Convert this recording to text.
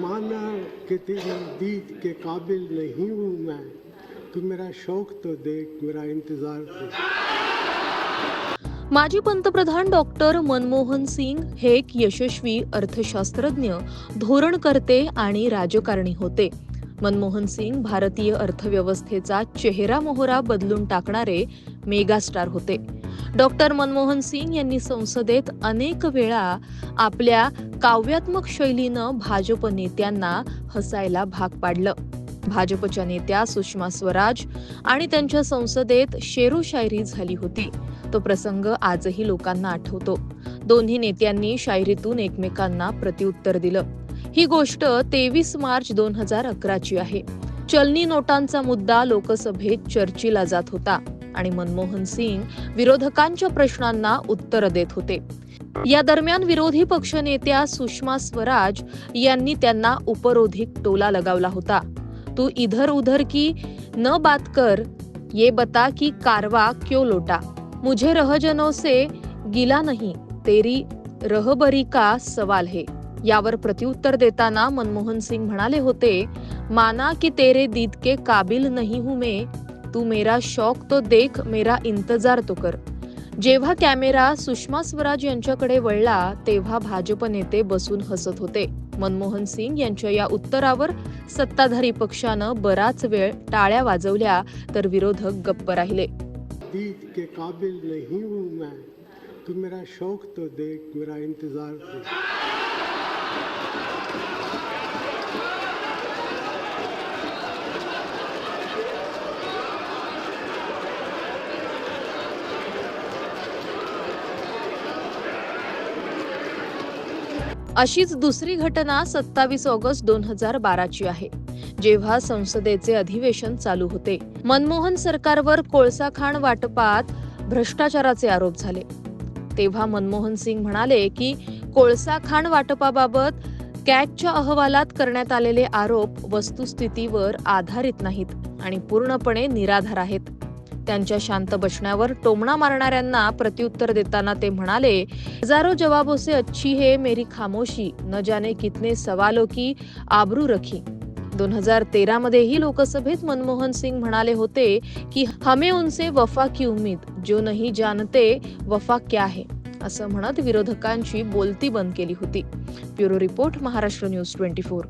माना कि तेरी दीद के काबिल नहीं हूँ मैं। तू मेरा शौक तो देख मेरा इंतज़ार देख माजी पंतप्रधान डॉक्टर मनमोहन सिंग हे एक यशस्वी अर्थशास्त्रज्ञ धोरणकर्ते आणि राजकारणी होते. मनमोहन सिंग भारतीय अर्थव्यवस्थेचा चेहरा मोहरा बदलून टाकणारे मेगास्टार होते. डॉक्टर मनमोहन सिंग यांनी संसदेत अनेक वेळा आपल्या काव्यात्मक शैलीनं भाजप नेत्यांना हसायला भाग पाडलं. भाजपच्या नेत्या सुषमा स्वराज आणि त्यांच्या संसदेत शेरो शायरी झाली होती. तो प्रसंग आजही लोकांना आठवतो. दोन्ही नेत्यांनी शायरीतून एकमेकांना प्रत्युत्तर दिलं. ही गोष्ट तेवीस मार्च दोन हजार अकराची आहे. चलनी नोटांचा मुद्दा लोकसभेत चर्चेला जात होता आणि मनमोहन सिंग विरोधकांच्या प्रश्नांना उत्तर देत होते. या दरम्यान विरोधी पक्षनेत्या सुषमा स्वराज यांनी त्यांना उपरोधिक टोला लगावला होता. तू इधर उधर की न बात कर ये बता की कारवा क्यों लोटा? मुझे रहजनों से गिला नहीं तेरी रहबरी का सवाल है। यावर प्रत्युत्तर देताना मनमोहन सिंग म्हणाले होते माना कि तेरे दीद के काबिल नहीं हूं मैं तू मेरा शौक तो देख मेरा इंतजार तो कर। जेव्हा कॅमेरा सुषमा स्वराज यांच्याकडे वळला तेव्हा भाजप नेते बसून हसत होते. मनमोहन सिंग यांच्या या उत्तरावर सत्ताधारी पक्षानं बराच वेळ टाळ्या वाजवल्या तर विरोधक गप्प राहिले. के काबिल नहीं मैं तू मेरा शौक तो देख मेरा इंतज़ार अशीच दुसरी घटना सत्तावीस ऑगस्ट दोन हजार बाराची आहे. जेव्हा संसदेचे अधिवेशन चालू होते मनमोहन सरकारवर कोळसा खाण वाटपात भ्रष्टाचाराचे आरोप झाले. तेव्हा मनमोहन सिंग म्हणाले की कोळसा खाण वाटपाबाबत कॅगच्या अहवालात करण्यात आलेले आरोप वस्तुस्थितीवर आधारित नाहीत आणि पूर्णपणे निराधार आहेत. त्यांच्या शांत बसण्यावर टोमणा मारणाऱ्यांना प्रत्युत्तर देताना ते म्हणाले हजारो जवाबो से अच्छी है मेरी खामोशी. न जाने कितने सवालो की आबरू रखी. दोन हजार तेरा मध्येही लोकसभेत मनमोहन सिंग म्हणाले होते की हमें उनसे वफा की उम्मीद. जो नहीं जानते वफा क्या है? असं म्हणत विरोधकांची बोलती बंद केली होती. Bureau report Maharashtra news twenty four.